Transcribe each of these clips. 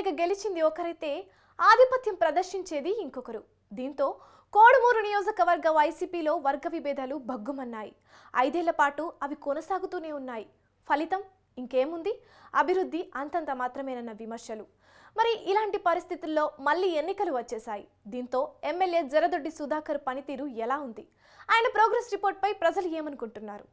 ఎమ్మెల్యేగా గెలిచింది ఒకరైతే ఆధిపత్యం ప్రదర్శించేది ఇంకొకరు. దీంతో కోడమూరు నియోజకవర్గ వైసీపీలో వర్గ విభేదాలు భగ్గుమన్నాయి. ఐదేళ్ళ పాటు అవి కొనసాగుతూనే ఉన్నాయి. ఫలితం ఇంకేముంది? అభివృద్ధి అంతంత మాత్రమేనన్న విమర్శలు. మరి ఇలాంటి పరిస్థితుల్లో మళ్ళీ ఎన్నికలు వచ్చేశాయి. దీంతో ఎమ్మెల్యే జరదొడ్డి సుధాకర్ పనితీరు ఎలా ఉంది? ఆయన ప్రోగ్రెస్ రిపోర్ట్పై ప్రజలు ఏమనుకుంటున్నారు?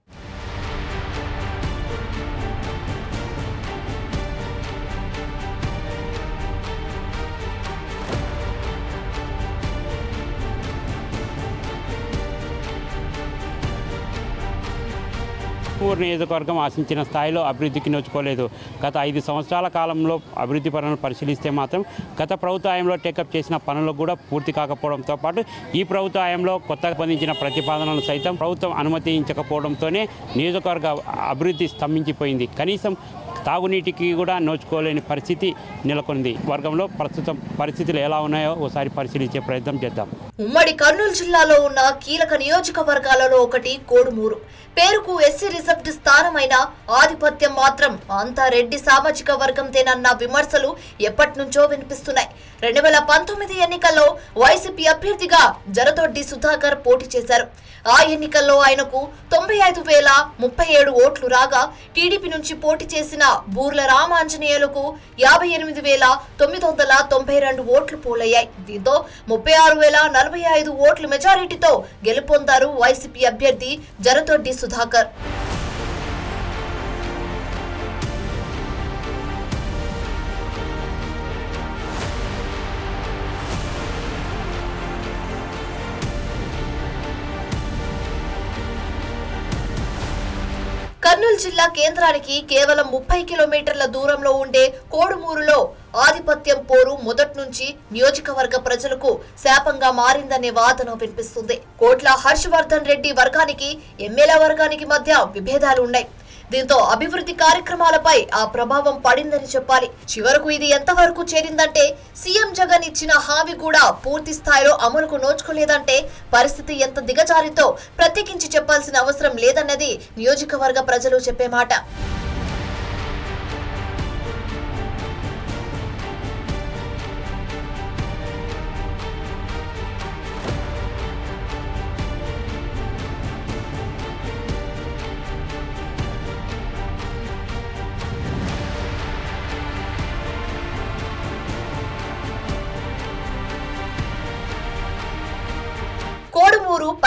ఊరు నియోజకవర్గం ఆశించిన స్థాయిలో అభివృద్ధికి నోచుకోలేదు. గత ఐదు సంవత్సరాల కాలంలో అభివృద్ధి పనులను పరిశీలిస్తే మాత్రం గత ప్రభుత్వంలో టేకప్ చేసిన పనులు కూడా పూర్తి కాకపోవడంతో పాటు ఈ ప్రభుత్వంలో కొత్తగా పొందించిన ప్రతిపాదనలు సైతం ప్రభుత్వం అనుమతించకపోవడంతోనే నియోజకవర్గ అభివృద్ధి స్తంభించిపోయింది. కనీసం తాగునీటికి కూడా నోచుకోలేని పరిస్థితి నెలకొంది. వర్గంలో ప్రస్తుతం పరిస్థితులు ఎలా ఉన్నాయో ఒకసారి పరిశీలించే ప్రయత్నం చేద్దాం. ఉమ్మడి కర్నూలు జిల్లాలో ఉన్న కీలక నియోజకవర్గాలలో ఒకటి కోడుమూరు. పేరుకు ఎస్సీ రిజర్వ్డ్ స్థానమైన ఆధిపత్యం మాత్రం అంతా రెడ్డి సామాజిక వర్గంతేనన్న విమర్శలు ఎప్పటి నుంచో వినిపిస్తున్నాయి. రెండు వేల పంతొమ్మిది ఎన్నికల్లో వైసీపీ అభ్యర్థిగా జరదొడ్డి సుధాకర్ పోటీ చేశారు. ఆ ఎన్నికల్లో ఆయనకు తొంభై ఐదు వేల ముప్పై ఏడు ఓట్లు రాగా టీడీపీ నుంచి పోటీ చేసిన బూర్ల రామాంజనేయులకు యాభై ఎనిమిది వేల తొమ్మిది వందల తొంభై రెండు ఓట్లు పోలయ్యాయి. దీంతో ముప్పై ఆరు వేల నలభై ఐదు ఓట్ల మెజారిటీతో గెలుపొందారు వైసీపీ అభ్యర్థి జరదొడ్డి సుధాకర్. కర్నూలు జిల్లా కేంద్రానికి కేవలం ముప్పై కిలోమీటర్ల దూరంలో ఉండే కోడుమూరులో ఆధిపత్యం పోరు మొదటి నుంచి నియోజకవర్గ ప్రజలకు శాపంగా మారిందనే వాదన వినిపిస్తుంది. కోట్ల హర్షవర్ధన్ రెడ్డి వర్గానికి ఎమ్మెల్యే వర్గానికి మధ్య విభేదాలు ఉన్నాయి. దీంతో అభివృద్ధి కార్యక్రమాలపై ఆ ప్రభావం పడిందని చెప్పాలి. చివరకు ఇది ఎంతవరకు చేరిందంటే సీఎం జగన్ ఇచ్చిన హామీ కూడా పూర్తి స్థాయిలో అమలుకు నోచుకోలేదంటే పరిస్థితి ఎంత దిగజారితో ప్రత్యేకించి చెప్పాల్సిన అవసరం లేదన్నది నియోజకవర్గ ప్రజలు చెప్పే మాట.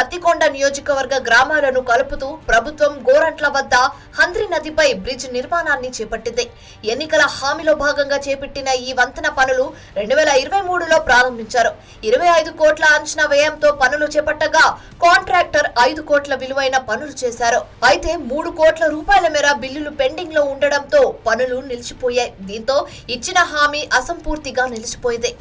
పత్తికొండ నియోజకవర్గ గ్రామాలను కలుపుతూ ప్రభుత్వం గోరంట్ల వద్ద హంద్రి నదిపై బ్రిడ్జ్ నిర్మాణాన్ని చేపట్టింది. ఎన్నికల హామీలో భాగంగా చేపట్టిన ఈ వంతెన పనులు రెండు వేల ఇరవై మూడులో ప్రారంభించారు. ఇరవై ఐదు కోట్ల అంచనా వ్యయంతో పనులు చేపట్టగా కాంట్రాక్టర్ ఐదు కోట్ల విలువైన పనులు చేశారు. అయితే మూడు కోట్ల రూపాయల మేర బిల్లులు పెండింగ్లో ఉండడంతో పనులు నిలిచిపోయాయి. దీంతో ఇచ్చిన హామీ అసంపూర్తిగా నిలిచిపోయింది.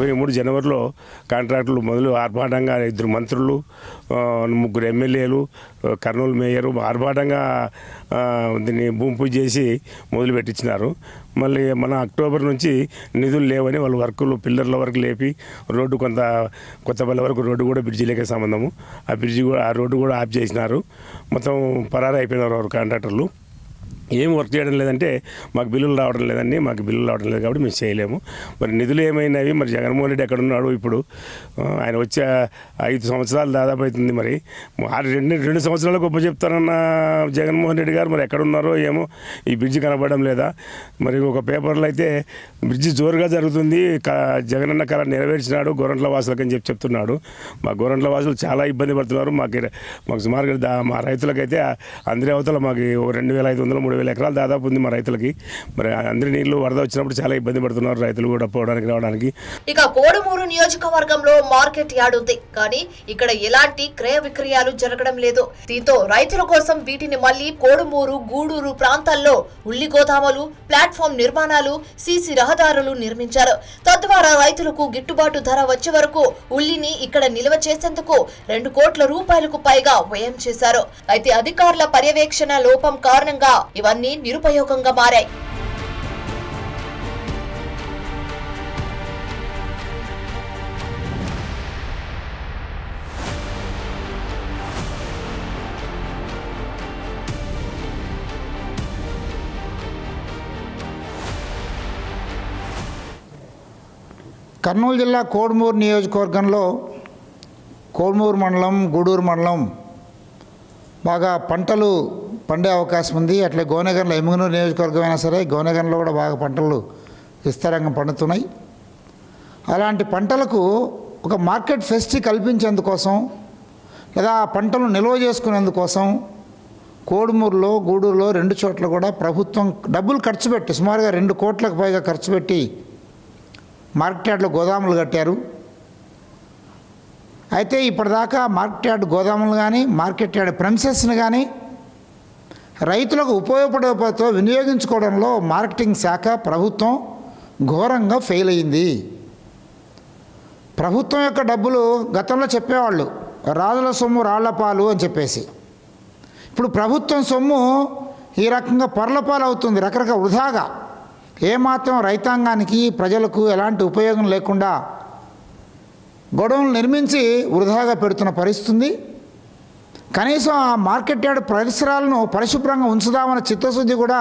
ఇరవై మూడు జనవరిలో కాంట్రాక్టులు మొదలు ఆర్భాటంగా ఇద్దరు మంత్రులు ముగ్గురు ఎమ్మెల్యేలు కర్నూలు మేయరు ఆర్భాటంగా దీన్ని భూమి పూజ చేసి మొదలు పెట్టించినారు. మళ్ళీ మన అక్టోబర్ నుంచి నిధులు లేవని వాళ్ళు వర్కులు పిల్లర్ల వరకు లేపి రోడ్డు కొంత కొత్తపల్లి వరకు రోడ్డు కూడా బ్రిడ్జి లేక సంబంధము. ఆ బ్రిడ్జి కూడా ఆ రోడ్డు కూడా ఆఫ్ చేసినారు. మొత్తం పరారు అయిపోయినారు వారు కాంట్రాక్టర్లు. ఏం వర్క్ చేయడం లేదంటే మాకు బిల్లులు రావడం లేదండి మాకు బిల్లులు రావడం లేదు కాబట్టి మేము చేయలేము. మరి నిధులు ఏమైనవి? మరి జగన్మోహన్ రెడ్డి ఎక్కడ ఉన్నాడు ఇప్పుడు? ఆయన వచ్చే ఐదు సంవత్సరాలు దాదాపు అవుతుంది మరి. ఆ రెండు రెండు సంవత్సరాలు గొప్ప చెప్తారన్న జగన్మోహన్ రెడ్డి గారు మరి ఎక్కడున్నారో ఏమో ఈ బ్రిడ్జి కనబడడం లేదా? మరి ఒక పేపర్లో అయితే బ్రిడ్జి జోరుగా జరుగుతుంది క- జగనన్న కళ నెరవేర్చినాడు గోరంట్ల వాసులకు అని చెప్పి చెప్తున్నాడు. మా గోరంట్ల వాసులు చాలా ఇబ్బంది పడుతున్నారు. మాకు మాకు సుమారుగా మా రైతులకైతే అందరి అవతల మాకు రెండు వేల ఐదు వందలు మూడు వేల ఎకరాలు దాదాపు ఉంది మా రైతులకి. మరి అందరి నీళ్ళు వరద వచ్చినప్పుడు చాలా ఇబ్బంది పడుతున్నారు రైతులు కూడా పోవడానికి రావడానికి. ఇక కోడమూరు నియోజకవర్గంలో మార్కెట్ యార్డ్ ఉంది. కానీ ఇక్కడ ఎలాంటి క్రయ విక్రయాలు జరగడం లేదు. దీంతో రైతుల కోసం వీటిని మళ్ళీ కోడుమూరు గూడూరు ప్రాంతాల్లో ఉల్లి గోదాములు ప్లాట్ఫామ్ నిర్మాణాలు సీసీ రహదారులు నిర్మించారు. తద్వారా రైతులకు గిట్టుబాటు ధర వచ్చే వరకు ఉల్లిని ఇక్కడ నిల్వ చేసేందుకు రెండు కోట్ల రూపాయలకు పైగా వ్యయం చేశారు. అయితే అధికారుల పర్యవేక్షణ లోపం కారణంగా ఇవన్నీ నిరుపయోగంగా మారాయి. కర్నూలు జిల్లా కోడుమూరు నియోజకవర్గంలో కోడుమూరు మండలం గూడూరు మండలం బాగా పంటలు పండే అవకాశం ఉంది. అట్లే గోనెగన్లో ఎముగనూరు నియోజకవర్గం అయినా సరే గోనెగన్లో కూడా బాగా పంటలు విస్తారంగా పండుతున్నాయి. అలాంటి పంటలకు ఒక మార్కెట్ ఫెస్ట్ కల్పించేందుకోసం లేదా ఆ పంటలు నిల్వ చేసుకునేందుకోసం కోడుమూరులో గూడూరులో రెండు చోట్ల కూడా ప్రభుత్వం డబ్బులు ఖర్చు పెట్టి సుమారుగా రెండు కోట్లకు పైగా ఖర్చు పెట్టి మార్కెట్ యార్డ్లో గోదాములు కట్టారు. అయితే ఇప్పటిదాకా మార్కెట్ యార్డ్ గోదాములు కానీ మార్కెట్ యార్డ్ ప్రెమిసెస్ని కానీ రైతులకు ఉపయోగపడేతో వినియోగించుకోవడంలో మార్కెటింగ్ శాఖ ప్రభుత్వం ఘోరంగా ఫెయిల్ అయింది. ప్రభుత్వం యొక్క డబ్బులు గతంలో చెప్పేవాళ్ళు రాజుల సొమ్ము రాళ్ళపాలు అని చెప్పేసి. ఇప్పుడు ప్రభుత్వం సొమ్ము ఈ రకంగా పొరలపాలు అవుతుంది రకరకాల వృధాగా. ఏమాత్రం రైతాంగానికి ప్రజలకు ఎలాంటి ఉపయోగం లేకుండా గొడవలు నిర్మించి వృధాగా పెడుతున్న పరిస్థితి కనీసం ఆ మార్కెట్ యార్డ్ పరిసరాలను పరిశుభ్రంగా ఉంచుదామన్న చిత్తశుద్ధి కూడా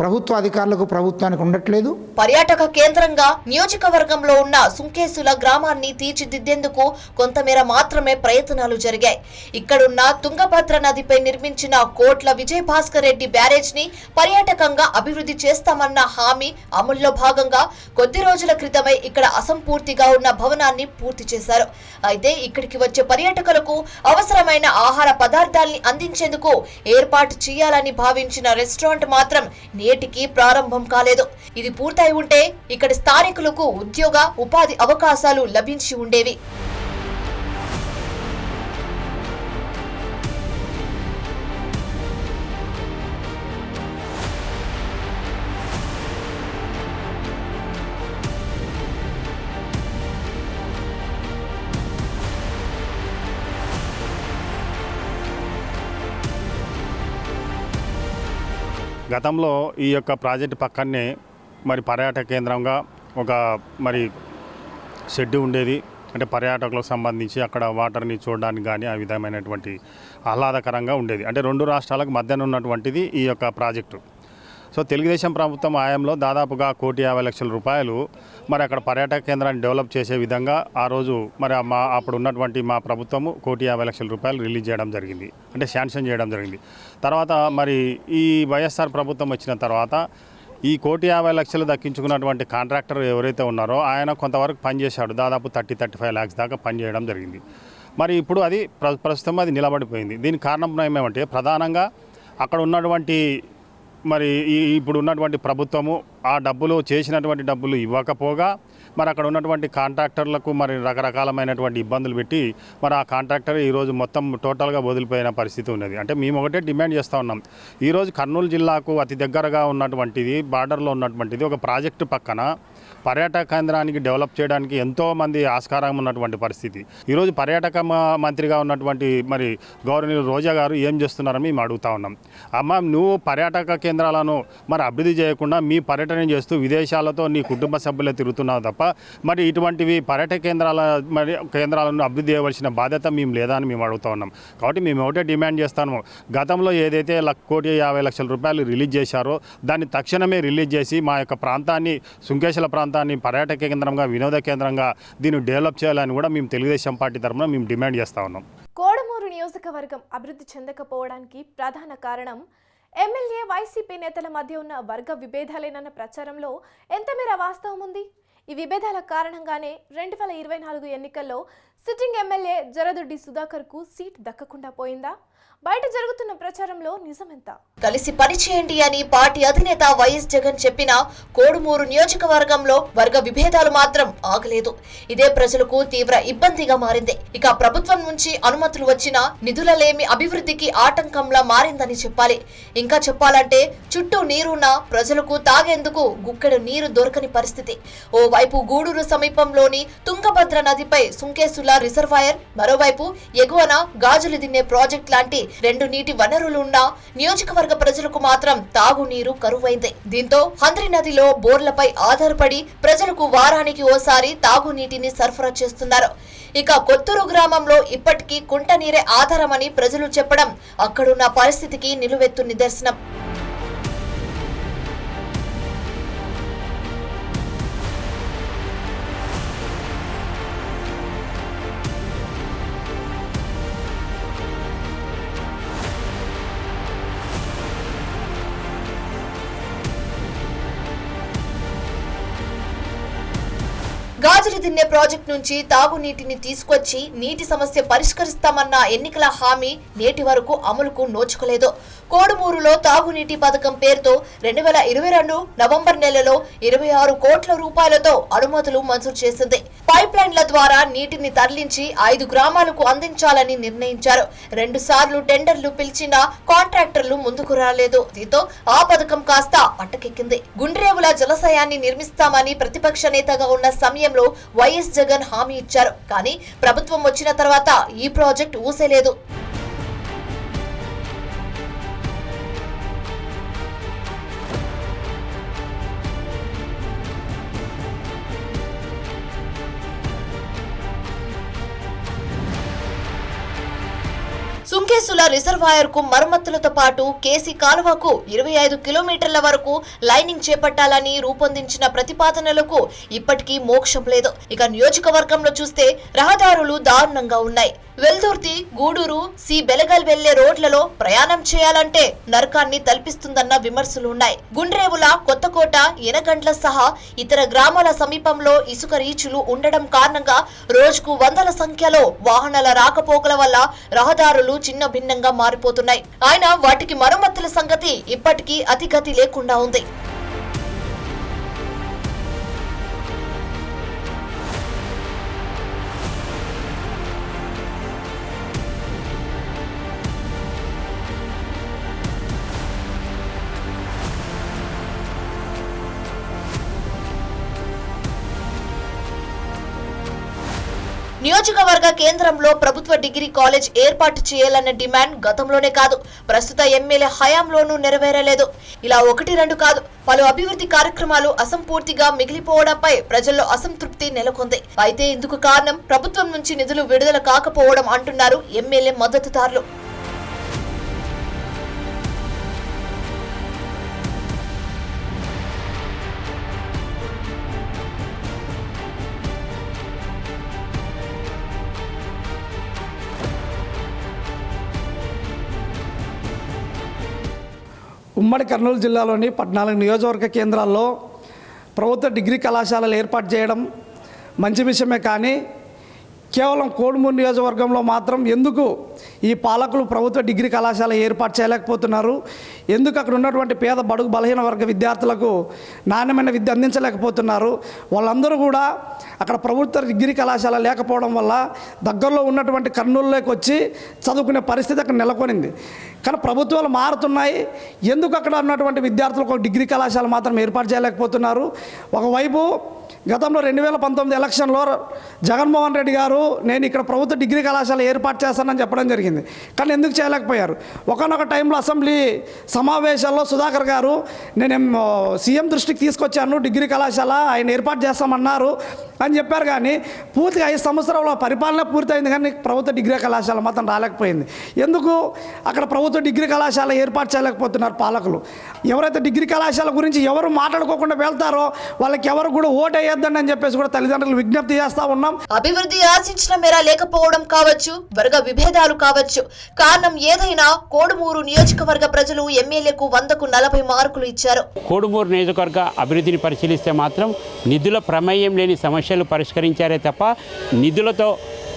ప్రభుత్వ అధికారులకు ప్రభుత్వానికి ఉండట్లేదు. పర్యాటక కేంద్రంగా నియోజకవర్గంలో ఉన్న సుంకేసుల గ్రామాన్ని తీర్చిదిద్దేందుకు కొంతమేర మాత్రమే ప్రయత్నాలు జరిగాయి. ఇక్కడున్న తుంగభద్ర నదిపై నిర్మించిన కోట్ల విజయ్ భాస్కర్ రెడ్డి బ్యారేజ్ని పర్యాటకంగా అభివృద్ధి చేస్తామన్న హామీ అమల్లో భాగంగా కొద్ది రోజుల క్రితమే ఇక్కడ అసంపూర్తిగా ఉన్న భవనాన్ని పూర్తి చేశారు. అయితే ఇక్కడికి వచ్చే పర్యాటకులకు అవసరమైన ఆహార పదార్థాల్ని అందించేందుకు ఏర్పాటు చేయాలని భావించిన రెస్టారెంట్ మాత్రం నేటికి ప్రారంభం కాలేదు. ఇది పూర్తయి ఉంటే ఇక్కడి స్థానికులకు ఉద్యోగ ఉపాధి అవకాశాలు లభించి ఉండేవి. గతంలో ఈ యొక్క ప్రాజెక్టు పక్కనే మరి పర్యాటక కేంద్రంగా ఒక మరి షెడ్ ఉండేది. అంటే పర్యాటకులకు సంబంధించి అక్కడ వాటర్ని చూడడానికి కానీ ఆ విధమైనటువంటి ఆహ్లాదకరంగా ఉండేది. అంటే రెండు రాష్ట్రాలకు మధ్యన ఉన్నటువంటిది ఈ యొక్క ప్రాజెక్టు. సో తెలుగుదేశం ప్రభుత్వం ఆయంలో దాదాపుగా కోటి యాభై లక్షల రూపాయలు మరి అక్కడ పర్యాటక కేంద్రాన్ని డెవలప్ చేసే విధంగా ఆ రోజు మరి మా అప్పుడు ఉన్నటువంటి మా ప్రభుత్వము కోటి యాభై లక్షల రూపాయలు రిలీజ్ చేయడం జరిగింది. అంటే శాంక్షన్ చేయడం జరిగింది. తర్వాత మరి ఈ వైఎస్ఆర్ ప్రభుత్వం వచ్చిన తర్వాత ఈ కోటి యాభై లక్షలు దక్కించుకున్నటువంటి కాంట్రాక్టర్ ఎవరైతే ఉన్నారో ఆయన కొంతవరకు పనిచేశాడు దాదాపు థర్టీ థర్టీ ఫైవ్ ల్యాక్స్ దాకా పనిచేయడం జరిగింది. మరి ఇప్పుడు అది ప్ర- ప్రస్తుతం అది నిలబడిపోయింది. దీని కారణం ఏమేమంటే ప్రధానంగా అక్కడ ఉన్నటువంటి మరి ఈ ఇప్పుడు ఉన్నటువంటి ప్రభుత్వము ఆ డబ్బులు చేసినటువంటి డబ్బులు ఇవ్వకపోగా మరి అక్కడ ఉన్నటువంటి కాంట్రాక్టర్లకు మరి రకరకాలమైనటువంటి ఇబ్బందులు పెట్టి మరి ఆ కాంట్రాక్టర్ ఈరోజు మొత్తం టోటల్గా వదిలిపోయిన పరిస్థితి ఉన్నది. అంటే మేము ఒకటే డిమాండ్ చేస్తూ ఉన్నాం. ఈరోజు కర్నూలు జిల్లాకు అతి దగ్గరగా ఉన్నటువంటిది బార్డర్లో ఉన్నటువంటిది ఒక ప్రాజెక్టు పక్కన పర్యాటక కేంద్రానికి డెవలప్ చేయడానికి ఎంతోమంది ఆస్కారం ఉన్నటువంటి పరిస్థితి. ఈరోజు పర్యాటక మ- మంత్రిగా ఉన్నటువంటి మరి గౌరవనీయులు రోజా గారు ఏం చేస్తున్నారని మేము అడుగుతా ఉన్నాం. అమ్మ నువ్వు పర్యాటక కేంద్రాలను మరి అభివృద్ధి చేయకుండా మీ పర్యటన చేస్తూ విదేశాలతో నీ కుటుంబ సభ్యులు తిరుగుతున్నావు తప్ప మరి ఇటువంటివి పర్యాటక కేంద్రాల మరి కేంద్రాలను అభివృద్ధి చేయవలసిన బాధ్యత మేము లేదా అని మేము అడుగుతా ఉన్నాం. కాబట్టి మేము ఒకటే డిమాండ్ చేస్తాము గతంలో ఏదైతే కోటి యాభై లక్షల రూపాయలు రిలీజ్ చేశారో దాన్ని తక్షణమే రిలీజ్ చేసి మా యొక్క ప్రాంతాన్ని సుంకేశల ప్రాంతాన్ని పర్యాటక కేంద్రంగా వినోద కేంద్రంగా దీన్ని డెవలప్ చేయాలని కూడా మేము తెలుగుదేశం పార్టీ తరఫున మేము డిమాండ్ చేస్తా ఉన్నాం. కోడమూరు నియోజకవర్గం అభివృద్ధి చెందకపోవడానికి ప్రధాన కారణం ఎమ్మెల్యే వైసీపీ నేతల మధ్య ఉన్న వర్గ విభేదాలేనన్న ప్రచారంలో ఎంతమేర వాస్తవం ఉంది? ఈ విభేదాల కారణంగానే రెండు వేల ఇరవై నాలుగు ఎన్నికల్లో సిట్టింగ్ ఎమ్మెల్యే జరదొడ్డి సుధాకర్కు సీట్ దక్కకుండా పోయిందా? బయట జరుగుతున్న ప్రచారంలో నిజమెంత? కలిసి పనిచేయండి అని పార్టీ అధినేత వైఎస్ జగన్ చెప్పిన కోడుమూరు నియోజకవర్గంలో వర్గ విభేదాలు మాత్రం ఆగలేదు. ఇదే ప్రజలకు తీవ్ర ఇబ్బందిగా మారింది. ఇక ప్రభుత్వం నుంచి అనుమతులు వచ్చినా నిధులలేమి అభివృద్ధికి ఆటంకంలా మారిందని చెప్పాలి. ఇంకా చెప్పాలంటే చుట్టూ నీరున్న ప్రజలకు తాగేందుకు గుక్కెడు నీరు దొరకని పరిస్థితి. ఓవైపు గూడూరు సమీపంలోని తుంగభద్ర నదిపై సుంకేసుల రిజర్వాయర్ మరోవైపు ఎగువన గాజులు దిన్నే ప్రాజెక్ట్ లాంటి రెండు నీటి వనరులున్నా నియోజకవర్గ ప్రజలకు మాత్రం తాగునీరు కరువైంది. దీంతో హంద్రి నదిలో బోర్లపై ఆధారపడి ప్రజలకు వారానికి ఓసారి తాగునీటిని సరఫరా చేస్తున్నారు. ఇక కొత్తూరు గ్రామంలో ఇప్పటికీ కుంట నీరే ఆధారమని ప్రజలు చెప్పడం అక్కడున్న పరిస్థితికి నిలువెత్తు నిదర్శనం. గాజులు ప్రాజెక్టు నుంచి తాగునీటిని తీసుకొచ్చి నీటి సమస్య పరిష్కరిస్తామన్న ఎన్నికల హామీ నేటి వరకు అమలుకు నోచుకోలేదు. కోడుమూరులో తాగునీటి పథకం పేరుతో రెండు వేల ఇరవై రెండు నవంబర్ నెలలో ఇరవై ఆరు కోట్ల రూపాయలతో అనుమతులు మంజూరు చేసింది. పైప్ లైన్ల ద్వారా నీటిని తరలించి ఐదు గ్రామాలకు అందించాలని నిర్ణయించారు. రెండు సార్లు టెండర్లు పిలిచిన కాంట్రాక్టర్లు ముందుకు రాలేదు. దీంతో ఆ పథకం కాస్త అట్టకెక్కింది గుండ్రేవుల జలాశయాన్ని నిర్మిస్తామని ప్రతిపక్ష నేతగా ఉన్న సమయంలో వై వైఎస్ జగన్ హామీ ఇచ్చారు. కానీ ప్రభుత్వం వచ్చిన తర్వాత ఈ ప్రాజెక్ట్ ఊసేలేదు. సుంకేసుల రిజర్వాయర్కు మరమ్మతులతో పాటు కేసీ కాలువకు ఇరవై ఐదు కిలోమీటర్ల వరకు లైనింగ్ చేపట్టాలని రూపొందించిన ప్రతిపాదనలకు ఇప్పటికీ మోక్షం లేదు. ఇక నియోజకవర్గంలో చూస్తే రహదారులు దారుణంగా ఉన్నాయి. వెల్దుర్తి గూడూరు సి బెలగల్ వెళ్ళే రోడ్లలో ప్రయాణం చేయాలంటే నరకాన్ని తల్పిస్తుందన్న విమర్శలు ఉన్నాయి గుండ్రేవుల కొత్తకోట ఎనగండ్ల సహా ఇతర గ్రామాల సమీపంలో ఇసుక రీచులు ఉండడం కారణంగా రోజుకు వందల సంఖ్యలో వాహనాల రాకపోకల వల్ల రహదారులు చిన్న భిన్నంగా మారిపోతున్నాయి. ఆయన వాటికి మరమ్మతుల సంగతి ఇప్పటికీ అతిగతి లేకుండా ఉంది. నియోజకవర్గ కేంద్రంలో ప్రభుత్వ డిగ్రీ కాలేజ్ ఏర్పాటు చేయాలన్న డిమాండ్ గతంలోనే కాదు. ప్రస్తుత ఎమ్మెల్యే హయాంలోనూ నెరవేరలేదు. ఇలా ఒకటి రెండు కాదు. పలు అభివృద్ధి కార్యక్రమాలు అసంపూర్తిగా మిగిలిపోవడంపై ప్రజల్లో అసంతృప్తి నెలకొంది. అయితే ఇందుకు కారణం ప్రభుత్వం నుంచి నిధులు విడుదల కాకపోవడం అంటున్నారు ఎమ్మెల్యే మద్దతుదారులు. ఉమ్మడి కర్నూలు జిల్లాలోని పద్నాలుగు నియోజకవర్గ కేంద్రాల్లో ప్రభుత్వ డిగ్రీ కళాశాలలు ఏర్పాటు చేయడం మంచి విషయమే కానీ కేవలం కోడుమూరు నియోజకవర్గంలో మాత్రం ఎందుకు ఈ పాలకులు ప్రభుత్వ డిగ్రీ కళాశాల ఏర్పాటు చేయలేకపోతున్నారు? ఎందుకు అక్కడ ఉన్నటువంటి పేద బడుగు బలహీన వర్గ విద్యార్థులకు నాణ్యమైన విద్య అందించలేకపోతున్నారు? వాళ్ళందరూ కూడా అక్కడ ప్రభుత్వ డిగ్రీ కళాశాల లేకపోవడం వల్ల దగ్గరలో ఉన్నటువంటి కర్నూలులోకి వచ్చి చదువుకునే పరిస్థితి అక్కడ నెలకొనింది. కానీ ప్రభుత్వాలు మారుతున్నాయి. ఎందుకు అక్కడ ఉన్నటువంటి విద్యార్థులకు ఒక డిగ్రీ కళాశాల మాత్రం ఏర్పాటు చేయలేకపోతున్నారు? ఒకవైపు గతంలో రెండు వేల పంతొమ్మిది ఎలక్షన్లో జగన్మోహన్ రెడ్డి గారు నేను ఇక్కడ ప్రభుత్వ డిగ్రీ కళాశాల ఏర్పాటు చేస్తానని చెప్పడం జరిగింది. కానీ ఎందుకు చేయలేకపోయారు? ఒకనొక టైంలో అసెంబ్లీ సమావేశాల్లో సుధాకర్ గారు నేను సీఎం దృష్టికి తీసుకొచ్చాను డిగ్రీ కళాశాల ఆయన ఏర్పాటు చేస్తామన్నారు అని చెప్పారు కానీ పూర్తిగా ఐదు సంవత్సరాల పరిపాలన పూర్తయింది కానీ ప్రభుత్వ డిగ్రీ కళాశాల మాత్రం రాలేకపోయింది. ఎందుకు? అక్కడ ప్రభుత్వ డిగ్రీ కళాశాల ఏర్పాటు చేయలేకపోతున్నారు పాలకులు. ఎవరైతే డిగ్రీ కళాశాల గురించి ఎవరు మాట్లాడుకోకుండా వెళ్తారో వాళ్ళకి ఎవరు కూడా ఓటేయరు చేయొద్దండి అని చెప్పేసి కూడా తల్లిదండ్రులు విజ్ఞప్తి చేస్తూ ఉన్నాం. అభివృద్ధి ఆశించిన మేర లేకపోవడం కావచ్చు వర్గ విభేదాలు కావచ్చు. కారణం ఏదైనా కోడుమూరు నియోజకవర్గ ప్రజలు ఎమ్మెల్యేకు వందకు నలభై మార్కులు ఇచ్చారు. కోడుమూరు నియోజకవర్గ అభివృద్ధిని పరిశీలిస్తే మాత్రం నిధుల ప్రమేయం లేని సమస్యలు పరిష్కరించారే తప్ప నిధులతో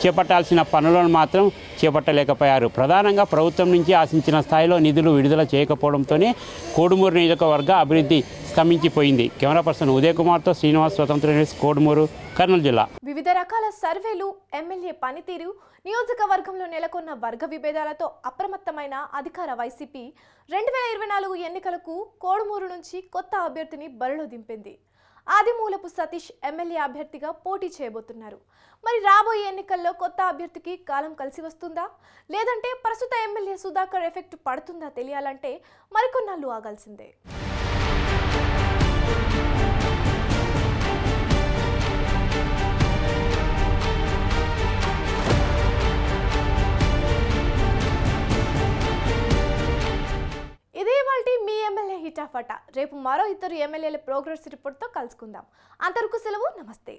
చేపట్టాల్సిన పనులను మాత్రం చేపట్టలేకపోయారు. ప్రధానంగా ప్రభుత్వం నుంచి ఆశించిన స్థాయిలో నిధులు విడుదల చేయకపోవడంతోనే కోడుమూరు నియోజకవర్గ అభివృద్ధి స్తంభించిపోయింది. కెమెరా పర్సన్ ఉదయ్ కుమార్తో శ్రీనివాస్ స్వతంత్ర న్యూస్ కోడుమూరు కర్నూలు జిల్లా. వివిధ రకాల సర్వేలు ఎమ్మెల్యే పనితీరు నియోజకవర్గంలో నెలకొన్న వర్గ విభేదాలతో అప్రమత్తమైన అధికార వైసీపీ. రెండు వేల ఇరవై నాలుగు ఎన్నికలకు కోడుమూరు నుంచి కొత్త అభ్యర్థిని బరిలో దింపింది. ఆదిమూలపు సతీష్ ఎమ్మెల్యే అభ్యర్థిగా పోటీ చేయబోతున్నారు. మరి రాబోయే ఎన్నికల్లో కొత్త అభ్యర్థికి కాలం కలిసి వస్తుందా? లేదంటే ప్రస్తుత ఎమ్మెల్యే సుధాకర్ ఎఫెక్ట్ పడుతుందా తెలియాలంటే మరికొన్నాళ్ళు ఆగాల్సిందే. రేపు మరో ఇద్దరు ఎమ్మెల్యేల ప్రోగ్రెస్ రిపోర్ట్తో కలుసుకుందాం. అంతవరకు సెలవు నమస్తే.